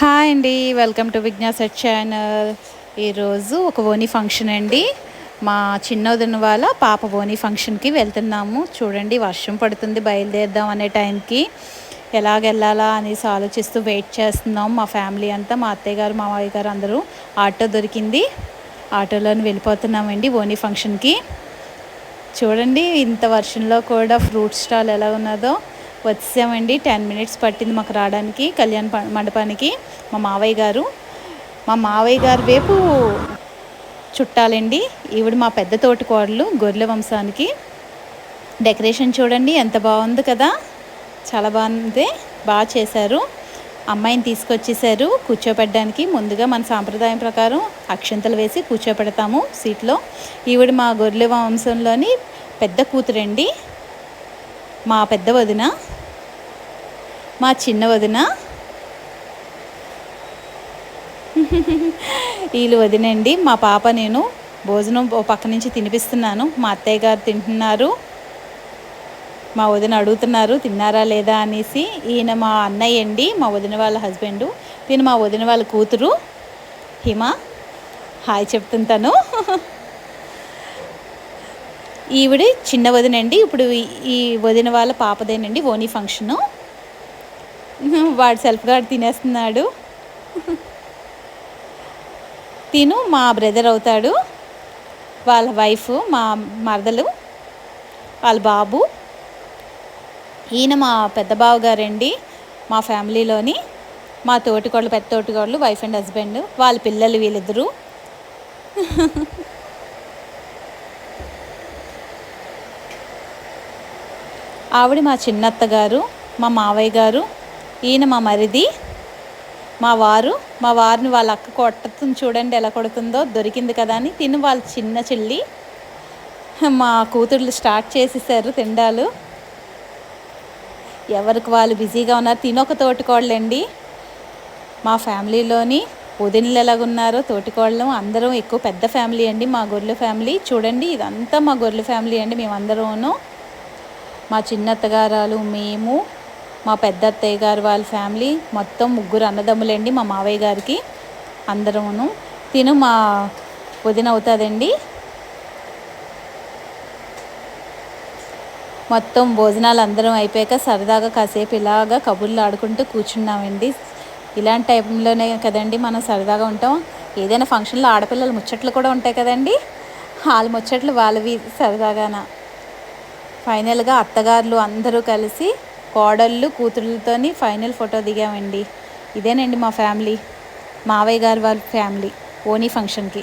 Hi అండి welcome to విజ్ఞాస channel. ఈరోజు ఒక ఓని ఫంక్షన్ అండి. మా చిన్నోదిన వాళ్ళ పాప ఓని ఫంక్షన్కి వెళ్తున్నాము. చూడండి వర్షం పడుతుంది బయలుదేరుదాం అనే టైంకి. ఎలాగెళ్ళాలా అనేసి ఆలోచిస్తూ వెయిట్ చేస్తున్నాం. మా ఫ్యామిలీ అంతా మా అత్తయ్య గారు మావయ్య గారు అందరూ ఆటో దొరికింది. ఆటోలోని వెళ్ళిపోతున్నామండి ఓని ఫంక్షన్కి. చూడండి ఇంత వర్షంలో కూడా ఫ్రూట్ స్టాల్ ఎలా ఉన్నదో. వచ్చామండి. టెన్ మినిట్స్ పట్టింది మాకు రావడానికి కళ్యాణ మండపానికి. మా మావయ్య గారు మా మావయ్య గారు వైపు చుట్టాలండి. ఈవిడ మా పెద్ద తోటి కోడలు గొర్రెల వంశానికి. డెకరేషన్ చూడండి ఎంత బాగుంది కదా. చాలా బాగుంది బాగా చేశారు. అమ్మాయిని తీసుకొచ్చేసారు కూర్చోపెట్టడానికి. ముందుగా మన సాంప్రదాయం ప్రకారం అక్షంతలు వేసి కూర్చోపెడతాము సీట్లో. ఈవిడ మా గొర్రెల వంశంలోని పెద్ద కూతురండి. మా పెద్ద వదిన మా చిన్న వదిన వీళ్ళు వదినండి. మా పాప నేను భోజనం ఓ పక్క నుంచి తినిపిస్తున్నాను. మా అత్తయ్య గారు తింటున్నారు. మా వదిన అడుగుతున్నారు తిన్నారా లేదా? అనేసి. ఈయన మా అన్నయ్య అండి మా వదిన వాళ్ళ హస్బెండు. దీని మా వదిన వాళ్ళ కూతురు. హిమ హాయ్ చెప్తుంటాను. ఈవిడ చిన్న వదినండి. ఇప్పుడు ఈ వదిన వాళ్ళ పాపదేనండి ఓనీ ఫంక్షను. వాడు సెల్ఫ్ గార్డ్ తినేస్తున్నాడు. తిను మా బ్రదర్ అవుతాడు. వాళ్ళ వైఫ్ మా మరదలు వాళ్ళ బాబు. ఈయన మా పెద్ద బావ గారండి మా ఫ్యామిలీలోని. మా తోటికోళ్ళు పెద్ద తోటికోళ్ళు వైఫ్ అండ్ హస్బెండ్ వాళ్ళ పిల్లలు వీళ్ళిద్దరూ. ఆవిడ మా చిన్నత్త గారు మా మావయ్య గారు ఈయన మా మరిది మా వారు మా వారిని వాళ్ళ అక్క కొట్టతుంది చూడండి ఎలా కొడుతుందో దొరికింది కదా అని తిని వాళ్ళ చిన్న చెల్లి. మా కూతుర్లు స్టార్ట్ చేసేసారు తిండాలు. ఎవరికి వాళ్ళు బిజీగా ఉన్నారు తినొక తోటికోళ్ళండి మా ఫ్యామిలీలోని వదినలు ఎలాగున్నారో తోటికోళ్ళం అందరం ఎక్కువ పెద్ద ఫ్యామిలీ అండి మా గొర్రెల ఫ్యామిలీ. చూడండి ఇదంతా మా గొర్రెల ఫ్యామిలీ అండి మేమందరూను మా చిన్నత్తగారాలు మేము మా పెద్ద అత్తయ్య గారు వాళ్ళ ఫ్యామిలీ మొత్తం ముగ్గురు అన్నదమ్ములండి మా మావయ్య గారికి అందరమును. తిను మా వదిన అవుతుందండి. మొత్తం భోజనాలు అందరం అయిపోయాక సరదాగా కాసేపు ఇలాగా కబుర్లు ఆడుకుంటూ కూర్చున్నామండి. ఇలాంటి టైంలోనే కదండి మనం సరదాగా ఉంటాం. ఏదైనా ఫంక్షన్లో ఆడపిల్లలు ముచ్చట్లు కూడా ఉంటాయి కదండి. వాళ్ళ ముచ్చట్లు వాళ్ళవి సరదాగాన. ఫైనల్గా అత్తగారులు అందరూ కలిసి కోడళ్ళు కూతురులతోని ఫైనల్ ఫోటో దిగామండి. ఇదేనండి మా ఫ్యామిలీ. మావయ్య గారు వాళ్ళ ఫ్యామిలీ. ఓనీ ఫంక్షన్కి.